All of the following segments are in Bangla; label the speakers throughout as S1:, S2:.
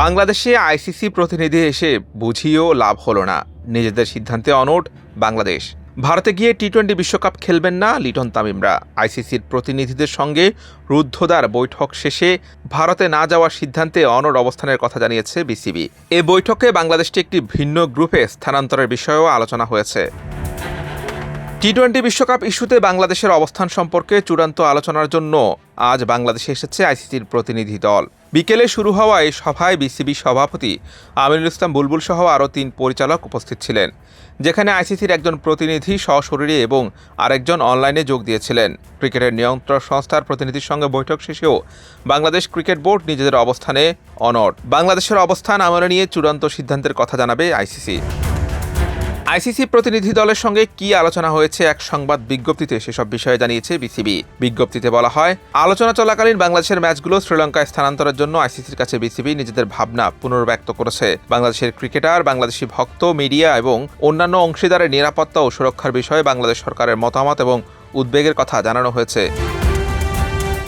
S1: বাংলাদেশে আইসিসি প্রতিনিধি এসে বুঝিয়েও লাভ হলো না। নিজেদের সিদ্ধান্তে অনট বাংলাদেশ। ভারতে গিয়ে টি টোয়েন্টি বিশ্বকাপ খেলবেন না লিটন তামিমরা। আইসিসির প্রতিনিধিদের সঙ্গে রুদ্ধদ্বার বৈঠক শেষে ভারতে না যাওয়ার সিদ্ধান্তে অনড় অবস্থানের কথা জানিয়েছে বিসিবি। এ বৈঠকে বাংলাদেশটি একটি ভিন্ন গ্রুপে স্থানান্তরের বিষয়েও আলোচনা হয়েছে। টি টোয়েন্টি বিশ্বকাপ ইস্যুতে বাংলাদেশের অবস্থান সম্পর্কে চূড়ান্ত আলোচনার জন্য আজ বাংলাদেশে এসেছে আইসিসির প্রতিনিধি দল। বিকেলে শুরু হওয়া এই সভায় বিসিবি সভাপতি আমিনুল ইসলাম বুলবুল সহ আরও তিন পরিচালক উপস্থিত ছিলেন, যেখানে আইসিসির একজন প্রতিনিধি সশরীরে এবং আরেকজন অনলাইনে যোগ দিয়েছিলেন। ক্রিকেটের নিয়ন্ত্রক সংস্থার প্রতিনিধির সঙ্গে বৈঠক শেষেও বাংলাদেশ ক্রিকেট বোর্ড নিজেদের অবস্থানে অনড়। বাংলাদেশের অবস্থান আমলে নিয়ে চূড়ান্ত সিদ্ধান্তের কথা জানাবে আইসিসি। আইসিসি প্রতিনিধি দলের সঙ্গে কি আলোচনা হয়েছে এক সংবাদ বিজ্ঞপ্তিতে সেসব বিষয়ে জানিয়েছে বিসিবি। বিজ্ঞপ্তিতে বলা হয়, আলোচনা চলাকালীন বাংলাদেশের ম্যাচগুলো শ্রীলঙ্কায় স্থানান্তরের জন্য আইসিসির কাছে বিসিবি নিজেদের ভাবনা পুনর্ব্যক্ত করেছে। বাংলাদেশের ক্রিকেটার, বাংলাদেশি ভক্ত, মিডিয়া এবং অন্যান্য অংশীদারের নিরাপত্তা ও সুরক্ষার বিষয়ে বাংলাদেশ সরকারের মতামত এবং উদ্বেগের কথা জানানো হয়েছে।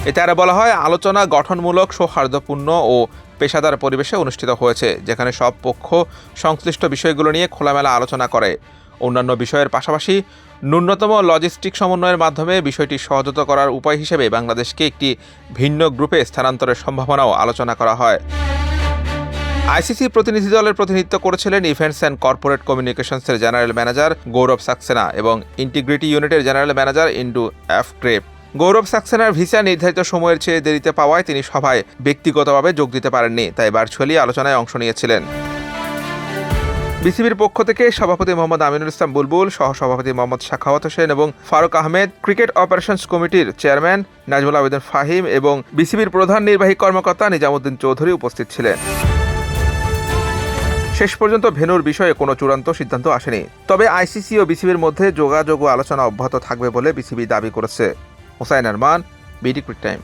S1: এতে আরও বলা হয়, আলোচনা গঠনমূলক, সৌহার্দ্যপূর্ণ ও পেশাদার পরিবেশে অনুষ্ঠিত হয়েছে, যেখানে সব পক্ষ সংশ্লিষ্ট বিষয়গুলো নিয়ে খোলামেলা আলোচনা করে। অন্যান্য বিষয়ের পাশাপাশি, ন্যূনতম লজিস্টিক সমন্বয়ের মাধ্যমে বিষয়টি সহজত করার উপায় হিসেবে বাংলাদেশকে একটি ভিন্ন গ্রুপে স্থানান্তরের সম্ভাবনাও আলোচনা করা হয়। আইসিসি প্রতিনিধি দলের প্রতিনিধিত্ব করেছিলেন ইভেন্টস অ্যান্ড কর্পোরেট কমিউনিকেশনসের জেনারেল ম্যানেজার গৌরব সাক্সেনা এবং ইন্টিগ্রিটি ইউনিটের জেনারেল ম্যানেজার ইন্ডু এফ ক্রেপ গৌরব সাক্সেনার ভিসা নির্ধারিত সময়ের চেয়ে দেরিতে পাওয়ায় তিনি সভায় ব্যক্তিগতভাবে যোগ দিতে পারেননি, তাই ভার্চুয়ালি আলোচনায় অংশ নিয়েছিলেন। বিসিবির পক্ষ থেকে সভাপতি মোহাম্মদ আমিনুল ইসলাম বুলবুল, সহসভাপতি মোহাম্মদ শাখাওয়াত হোসেন এবং ফারুক আহমেদ, ক্রিকেট অপারেশনস কমিটির চেয়ারম্যান নাজমুল আবেদিন ফাহিম এবং বিসিবির প্রধান নির্বাহী কর্মকর্তা নিজামুদ্দিন চৌধুরী উপস্থিত ছিলেন। শেষ পর্যন্ত ভেনুর বিষয়ে কোনো চূড়ান্ত সিদ্ধান্ত আসেনি। তবে আইসিসি ও বিসিবির মধ্যে যোগাযোগ ও আলোচনা অব্যাহত থাকবে বলে বিসিবি দাবি করেছে। Hossain Arman BD quick time.